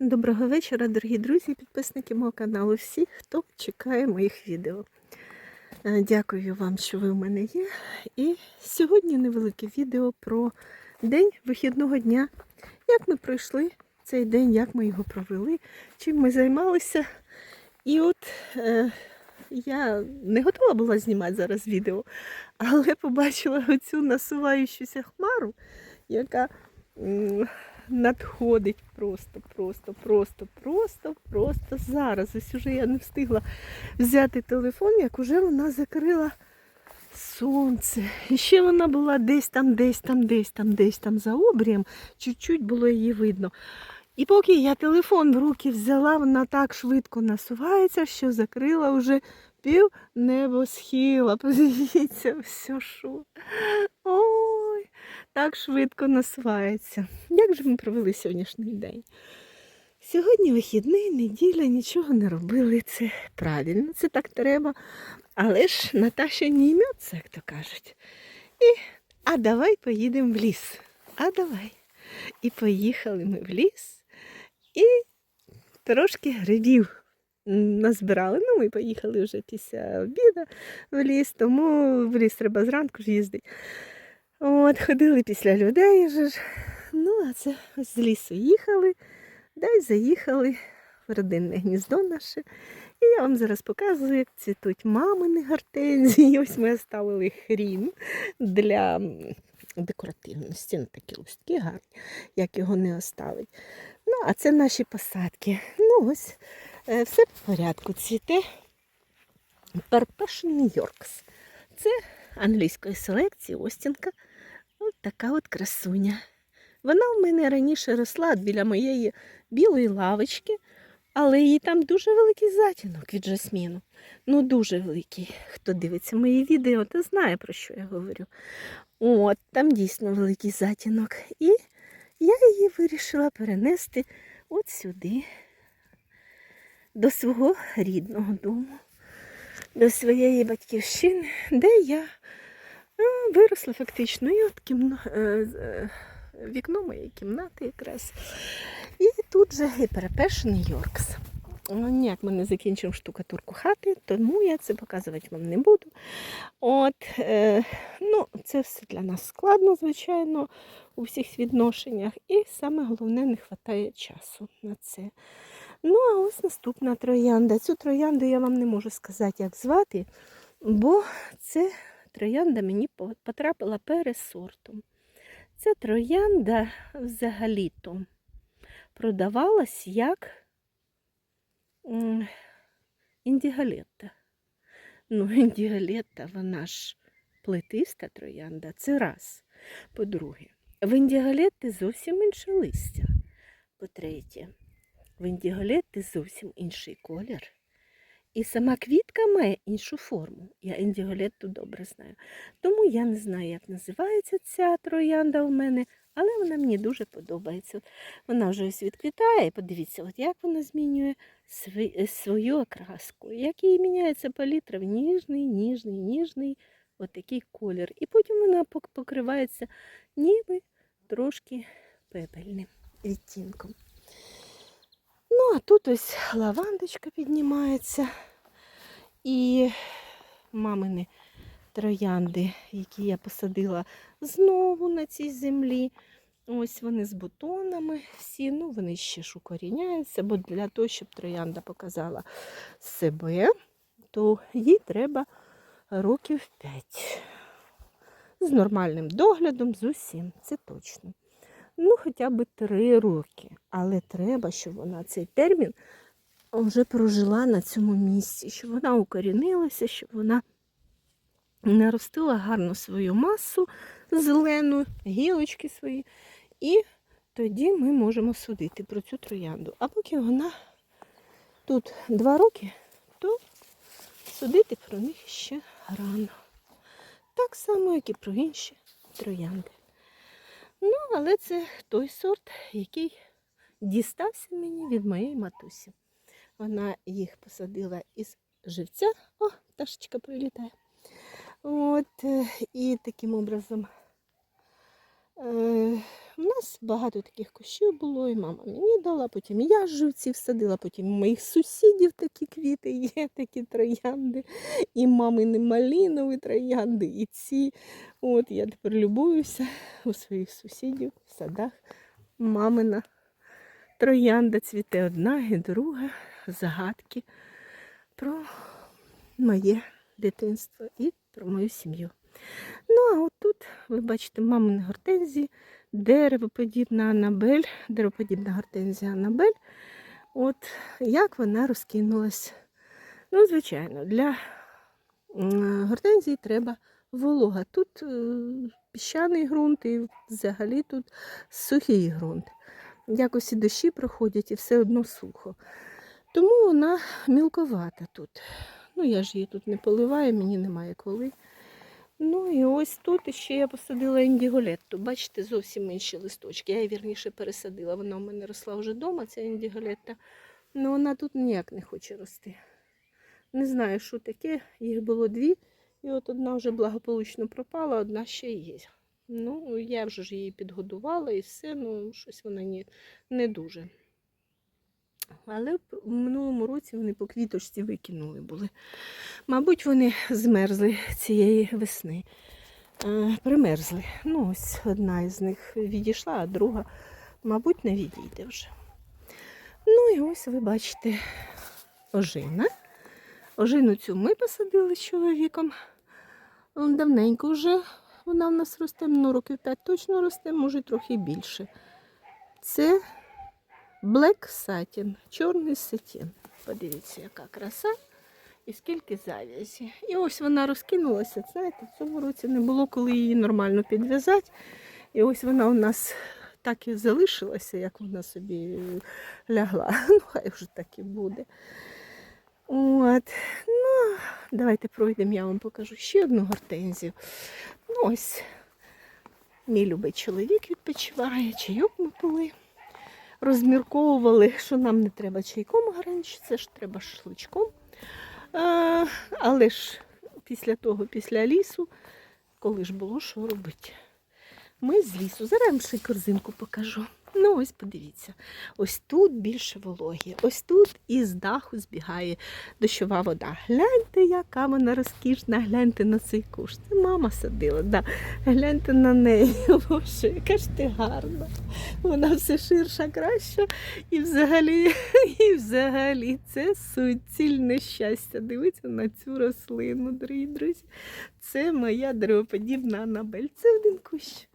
Доброго вечора, дорогі друзі, підписники мого каналу. Всі, хто чекає моїх відео. Е, Дякую вам, що ви в мене є. І сьогодні невелике відео про день вихідного дня. Як ми пройшли цей день, як ми його провели, чим ми займалися. І от е, я не готова була знімати зараз відео, але побачила оцю насуваючуся хмару, яка. Надходить просто, просто, просто, просто, просто зараз. Ось уже я не встигла взяти телефон, як уже вона закрила сонце. І ще вона була десь там, десь там, десь там, десь там за обрієм, чуть-чуть було її видно. І поки я телефон в руки взяла, вона так швидко насувається, що закрила вже пів небосхила. Подивіться, все що. Ой, так швидко насувається. Як же ми провели сьогоднішній день? Сьогодні вихідний, неділя, нічого не робили. Це правильно, це так треба. Але ж Наташа не йметься, як то кажуть. І, а давай поїдемо в ліс. А давай. І поїхали ми в ліс і трошки грибів назбирали. Ну, ми поїхали вже після обіду в ліс, тому в ліс треба зранку ж їздити. От, ходили після людей вже ж. Ну, а це ось з лісу їхали, дай заїхали в родинне гніздо наше. І я вам зараз показую, як цвітуть мамини гортензії. Ось ми оставили хрін для декоративності. Ну, такі листки гарні, як його не оставить. Ну, а це наші посадки. Ну, ось е, все в порядку. Цвіте Перпешн Нью-Йоркс. Це англійської селекції Остінка. Ось така от красуня. Вона в мене раніше росла біля моєї білої лавочки, але їй там дуже великий затінок від жасміну. Ну, дуже великий. Хто дивиться мої відео, то знає, про що я говорю. От, там дійсно великий затінок. І я її вирішила перенести от сюди, до свого рідного дому, до своєї батьківщини, де я виросла фактично. І от кімна... е, е, вікно моєї кімнати якраз. І тут же і перепешений Йоркс. Ніяк ми не закінчимо штукатурку хати, тому я це показувати вам не буду. От, е, ну, це все для нас складно, звичайно, у всіх відношеннях. І саме головне, не вистачає часу на це. Ну, а ось наступна троянда. Цю троянду я вам не можу сказати, як звати, бо це троянда мені по- потрапила пересортом. Ця троянда взагалі-то продавалась як індігалетта. Ну, індігалетта, вона ж плетиста троянда, це раз. По-друге, в індігалетти зовсім інше листя. По-третє, в індігалетти зовсім інший колір. І сама квітка має іншу форму. Я індіголетту добре знаю. Тому я не знаю, як називається ця троянда у мене, але вона мені дуже подобається. Вона вже ось відквітає. Подивіться, от як вона змінює е, свою окраску. Як її міняється палітра в ніжний, ніжний, ніжний отакий колір. І потім вона покривається ніби трошки пепельним відтінком. Ну, а тут ось лавандочка піднімається. І мамини троянди, які я посадила знову на цій землі. Ось вони з бутонами всі, ну вони ще ж укоріняються, бо для того, щоб троянда показала себе, то їй треба років 5. З нормальним доглядом, з усім, це точно. Ну, хоча б 3 роки. Але треба, щоб вона цей термін вже прожила на цьому місці, щоб вона укорінилася, щоб вона наростила гарно свою масу зелену, гілочки свої. І тоді ми можемо судити про цю троянду. А поки вона тут два роки, то судити про них ще рано. Так само, як і про інші троянди. Ну, але це той сорт, який дістався мені від моєї матусі. Вона їх посадила із живця. О, пташечка прилітає. От, е, і таким образом у нас багато таких кущів було, і мама мені дала, потім я живці всадила, потім у моїх сусідів такі квіти є, такі троянди, і мамини малінові троянди, і ці. От я тепер любуюся у своїх сусідів в садах. Мамина троянда цвіте одна і друга, загадки про моє дитинство і про мою сім'ю. Ну, а от тут ви бачите мамини гортензії, деревоподібна Анабель, деревоподібна гортензія Анабель. От як вона розкинулась. Ну, звичайно, для гортензії треба волога. Тут е, піщаний ґрунт і взагалі тут сухий ґрунт. Якось і дощі проходять і все одно сухо. Тому вона мілковата тут. Ну, я ж її тут не поливаю, мені немає коли. Ну і ось тут ще я посадила індіголетту. Бачите, зовсім інші листочки. Я її вірніше пересадила. Вона у мене росла вже вдома, ця індіголетта. Ну вона тут ніяк не хоче рости. Не знаю, що таке. Їх було дві. І от одна вже благополучно пропала, одна ще є. Ну, я вже ж її підгодувала і все, ну щось вона не, не дуже. Але в минулому році вони по квіточці викинули були. Мабуть, вони змерзли цієї весни. Е, примерзли. Ну, ось одна із них відійшла, а друга, мабуть, не відійде вже. Ну і ось ви бачите ожина. Ожину цю ми посадили з чоловіком. Давненько вже вона в нас росте, ну років 5 точно росте, може трохи більше. Це Black Satin, чорний сатін. Подивіться, яка краса і скільки зав'язі. І ось вона розкинулася. Знаєте, в цьому році не було коли її нормально підв'язати. І ось вона у нас так і залишилася, як вона собі лягла. Ну, хай вже так і буде. От. Ну, давайте пройдемо, я вам покажу ще одну гортензію. Ну, ось мій любий чоловік відпочиває, чайок ми пили розмірковували, що нам не треба чайком гарантувати, це ж треба шашличком. А, але ж після того, після лісу, коли ж було що робити. Ми з лісу. Зараз я ще корзинку покажу. Ну, ось подивіться. Ось тут більше вологі. Ось тут із даху збігає дощова вода. Гляньте, яка вона розкішна, гляньте на цей куш. Це мама садила. Да. Гляньте на неї. Боже, яка ж ти гарна. Вона все ширша, краща. І взагалі, і взагалі це суцільне щастя. Дивіться на цю рослину, дорогі друзі. Це моя деревоподібна Анабель. Це один кущ.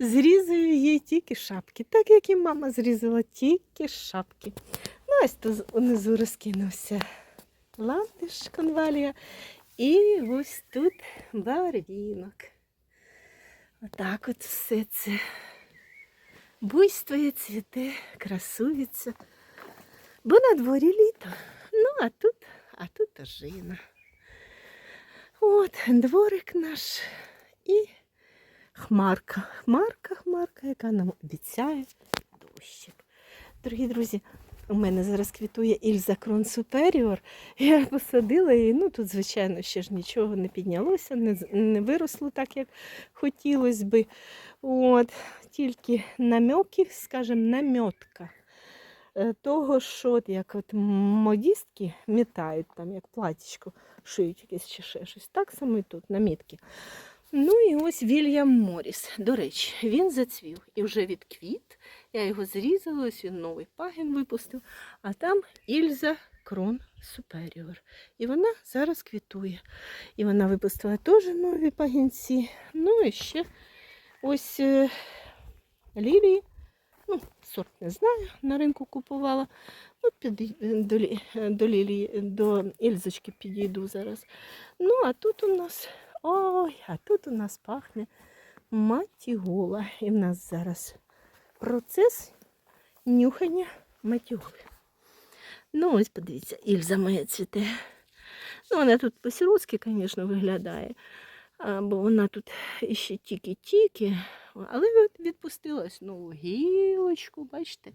Зрізаю їй тільки шапки, так як і мама зрізала тільки шапки. Ну, ось тут унизу розкинувся ландиш конвалія. І ось тут барвінок. Отак от все це буйствує, цвіте, красується. Бо на дворі літо. Ну, а тут, а тут ожина. От, дворик наш і хмарка. Хмарка, хмарка, яка нам обіцяє дощик. Дорогі друзі, у мене зараз квітує Ільза Крон Суперіор. Я посадила її. Ну тут, звичайно, ще ж нічого не піднялося, не, не виросло так, як хотілося би. От, тільки намьоки, скажімо, намьотка. е, Того, що от як от модістки мітають, там, як платічко шиють якесь чи ще щось. Так само і тут, намітки. Ну і ось Вільям Моріс. До речі, він зацвів і вже відквіт. Я його зрізала, ось він новий пагін випустив, а там Ільза Крон Суперіор. І вона зараз квітує. І вона випустила теж нові пагінці. Ну і ще ось е, лілії. Ну, сорт не знаю, на ринку купувала. От під, до, до лілії, до Ільзочки підійду зараз. Ну, а тут у нас Ой, а тут у нас пахне матігула. І в нас зараз процес нюхання матігули. Ну, ось подивіться, Ільза моя цвіте. Ну, вона тут по-сиротськи, звісно, виглядає. Бо вона тут іще тільки-тільки. Але от відпустила ось нову гілочку, бачите.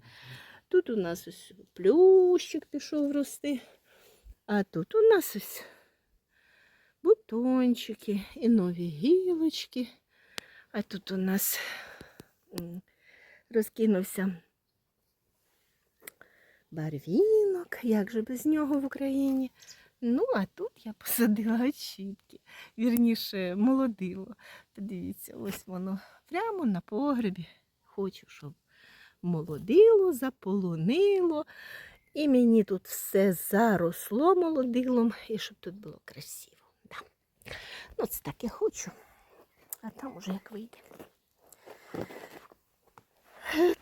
Тут у нас ось плющик пішов рости. А тут у нас ось бутончики і нові гілочки. А тут у нас розкинувся барвінок, як же без нього в Україні. Ну, а тут я посадила очітки, вірніше, молодило. Подивіться, ось воно прямо на погребі. Хочу, щоб молодило, заполонило. І мені тут все заросло молодилом, і щоб тут було красиво. Ну, це так я хочу. А там уже як вийде.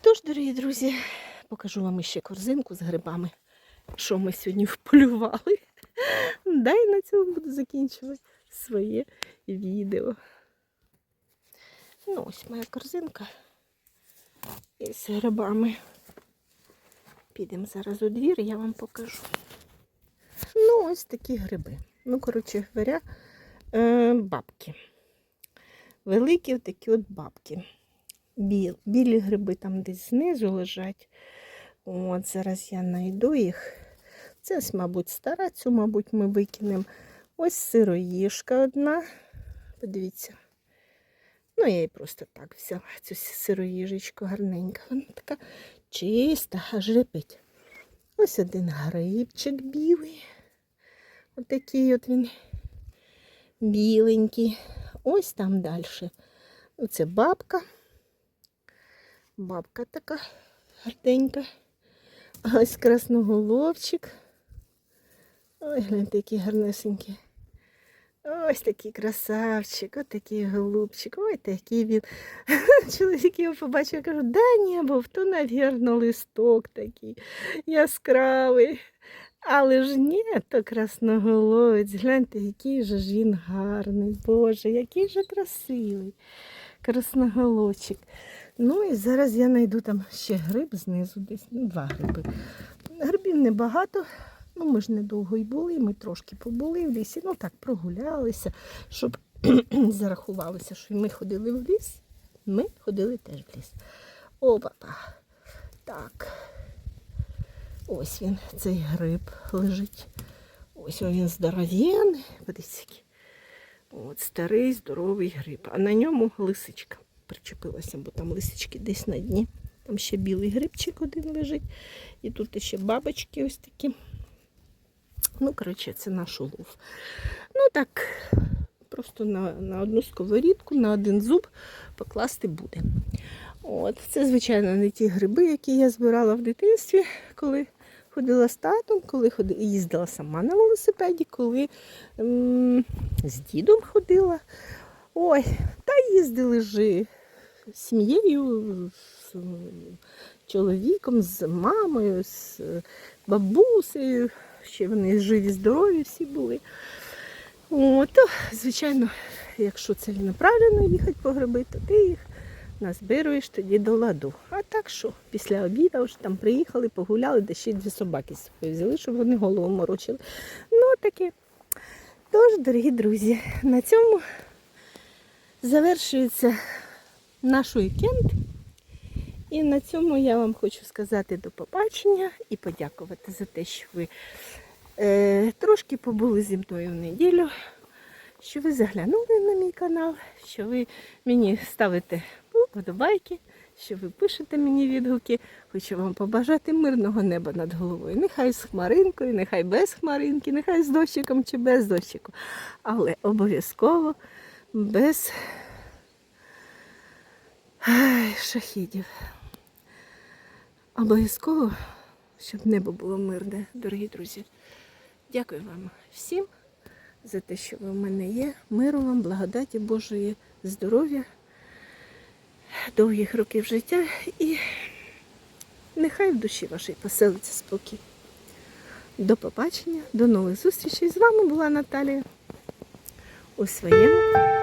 Тож, дорогі друзі, покажу вам ще корзинку з грибами, що ми сьогодні вполювали. Дай на цьому буду закінчувати своє відео. Ну, ось моя корзинка із грибами. Підемо зараз у двір, я вам покажу. Ну, ось такі гриби. Ну, коротше говоря, бабки. Великі такі от бабки. Біл, білі гриби там десь знизу лежать. От зараз я знайду їх. Це, мабуть, стара, цю, мабуть, ми викинемо. Ось сироїжка одна. Подивіться. Ну, я її просто так взяла, цю сироїжечку гарненька. Вона така чиста, аж репить. Ось один грибчик білий. Отакий от він біленький. Ось там далі. Оце бабка. Бабка така гарненька. А Ось красноголовчик. Ой, гляньте, який гарнесенький. Ось такий красавчик, ось такий голубчик, ой такий він. Чоловік його побачив, я кажу, да ні, був, то, навірно, листок такий яскравий. Але ж ні, то красноголовець. Гляньте, який же ж він гарний, Боже, який же красивий красноголовчик. Ну і зараз я знайду там ще гриб знизу, десь ну, два гриби. Грибів небагато. Ну, ми ж недовго й були, ми трошки побули в лісі, ну так, прогулялися, щоб зарахувалося, що ми ходили в ліс. Ми ходили теж в ліс. Опа-па. Так. Ось він, цей гриб лежить. Ось він здоров'яний. Подивіться. От старий здоровий гриб. А на ньому лисичка причепилася, бо там лисички десь на дні. Там ще білий грибчик один лежить. І тут ще бабочки ось такі. Ну, коротше, це наш улов. Ну так, просто на, на одну сковорідку, на один зуб покласти буде. От, Це, звичайно, не ті гриби, які я збирала в дитинстві, коли ходила з татом, коли ходила, їздила сама на велосипеді, коли м- з дідом ходила. Ой, та їздили ж сім'єю, з чоловіком, з мамою, з бабусею. Ще вони живі, здорові всі були. О, то, звичайно, якщо ціленаправленно їхати по гриби, то ти їх назбируєш тоді до ладу. А так що, після обіду вже там приїхали, погуляли, де ще дві собаки собою взяли, щоб вони голову морочили. Ну, таке. Тож, дорогі друзі, на цьому завершується наш уікенд. І на цьому я вам хочу сказати до побачення і подякувати за те, що ви е, трошки побули зі мною в неділю, що ви заглянули на мій канал, що ви мені ставите вподобайки, що ви пишете мені відгуки. Хочу вам побажати мирного неба над головою. Нехай з хмаринкою, нехай без хмаринки, нехай з дощиком чи без дощику. Але обов'язково без Ай, шахідів. Обов'язково, щоб небо було мирне, дорогі друзі. Дякую вам всім за те, що ви в мене є. Миру вам, благодаті Божої, здоров'я, довгих років життя і нехай в душі вашій поселиться спокій. До побачення, до нових зустрічей. З вами була Наталія у своєму